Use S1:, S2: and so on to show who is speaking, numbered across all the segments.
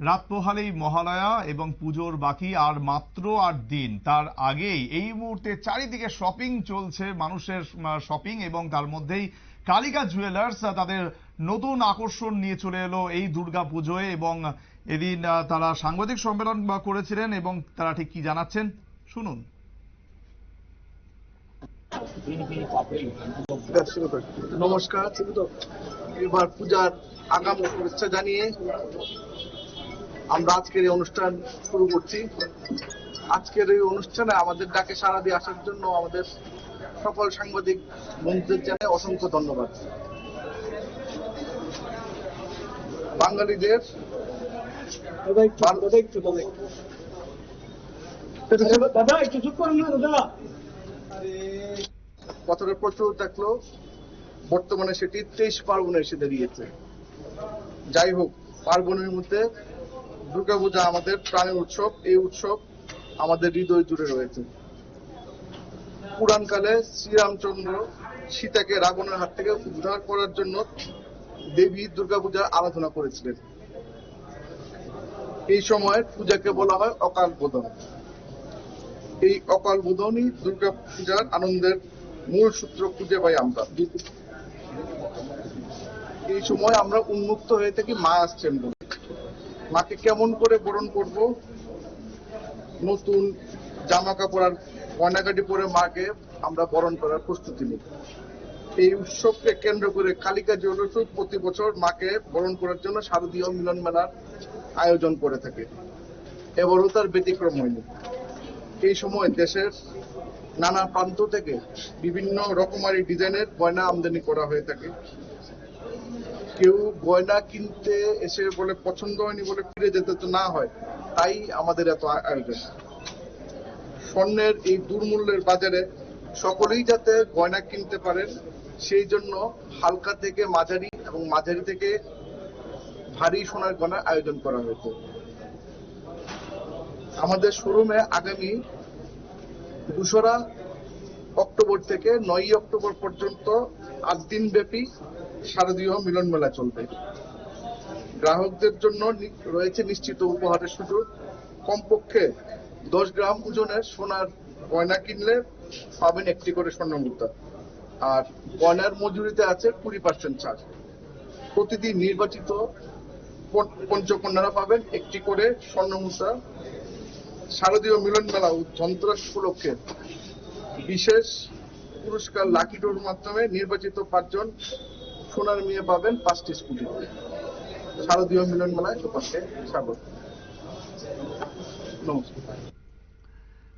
S1: রাত পোহালেই মহালয়া এবং পুজোর বাকি আর মাত্র আট দিন। তার আগেই এই মুহূর্তে চারিদিকে শপিং চলছে, মানুষের শপিং এবং তার মধ্যেই কালিকা জুয়েলার্স তাদের নতুন আকর্ষণ নিয়ে চলে এলো এই দুর্গা পুজোয় এবং এদিন তারা সাংবাদিক সম্মেলন করেছিলেন এবং তারা ঠিক কি জানাচ্ছেন? শুনুন।
S2: নমস্কার এবার পূজার আগাম শুভেচ্ছা জানিয়ে আমরা আজকের এই অনুষ্ঠান শুরু করছি। আজকের এই অনুষ্ঠানে আমাদের ডাকে সাড়া দিয়ে আসার জন্য আমাদের সকল সাংবাদিক বন্ধুদের জানাই অসংখ্য ধন্যবাদ। বাঙালিদের কতটা প্রচুর থাকল। বর্তমানে সেটি তেইশ পার্বণে এসে দাঁড়িয়েছে। যাই হোক পার্বণের মধ্যে দুর্গাপূজা আমাদের প্রাণের উৎসব, এই উৎসব আমাদের হৃদয় জুড়ে রয়েছে। পুরাণকালে শ্রীরামচন্দ্র সীতাকে রাবণের হাত থেকে উদ্ধার করার জন্য দেবী দুর্গাপূজার আরাধনা করেছিলেন। এই সময় পূজাকে বলা হয় অকাল বোধন এই অকাল বোধনই দুর্গা পূজার আনন্দের মূল সূত্র খুঁজে পাই আমরা। এই সময় আমরা উন্মুক্ত হয়ে থাকি মা আসছেন বলে মাকে কেমন করে বরণ করব? নতুন জামা কাপড় আর গয়নাগাটি পরে মাকে আমরা বরণ করার প্রস্তুতি নিই এই উৎসবকে কেন্দ্র করে কালিকা জুয়েলার্স প্রতি বছর মাকে বরণ করার জন্য শারদীয় মিলন মেলার আয়োজন করে থাকে। এবারও তার ব্যতিক্রম হয়নি। এই সময় দেশের নানা প্রান্ত থেকে বিভিন্ন রকমারি ডিজাইনের গয়না আমদানি করা হয়ে থাকে। কেউ গয়না কিনতে এসে বলে পছন্দ হয়নি বলে ফিরে যেতে তো না হয়, তাই আমাদের এত আয়োজন। স্বর্ণের এই দুর্মূল্যের বাজারে সকলেই যাতে গয়না কিনতে পারেন, সেই জন্য হালকা থেকে মাঝারি এবং মাঝারি থেকে ভারী সোনার গয়নার আয়োজন করা হয়েছে। আমাদের শোরুমে আগামী দোসরা অক্টোবর থেকে নয় অক্টোবর পর্যন্ত আট দিন ব্যাপী শারদীয় মিলন মেলা চলবে। গ্রাহকদের জন্য রয়েছে নিশ্চিত উপহারের সুযোগ। কমপক্ষে দশ গ্রাম ওজনের সোনার গয়না কিনলে পাবেন একটি করে স্বর্ণ মুদ্রা। আর গয়নার মজুরিতে আছে কুড়ি পার্সেন্ট ছাড়। প্রতিদিন নির্বাচিত পঞ্চ- পঞ্চকন্যারা পাবেন একটি করে স্বর্ণ মুদ্রা। শারদীয় মিলন মেলা ও উপলক্ষে বিশেষ পুরস্কার লাকি ডোর মাধ্যমে নির্বাচিত পাঁচজন সোনার মেয়ে পাবেন পাঁচটি স্কুটি। শারদীয় মিলন মেলায় সবাইকে স্বাগত।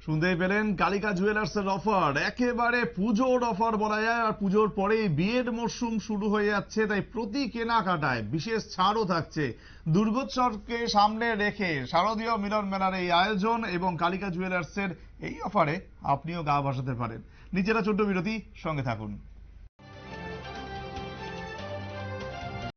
S1: শুনতেই পেলেন কালিকা জুয়েলার্সের অফার। একেবারে পুজোর অফার বলা যায়, আর পুজোর পরেই বিয়ের মরশুম শুরু হয়ে যাচ্ছে, তাই প্রতি কেনাকাটায় বিশেষ ছাড়ও থাকছে। দুর্গোৎসবকে সামনে রেখে শারদীয় মিলন মেলার এই আয়োজন এবং কালিকা জুয়েলার্সের এই অফারে আপনিও গা ভাসাতে পারেন। নিজেরা ছোট্ট বিরতি, সঙ্গে থাকুন।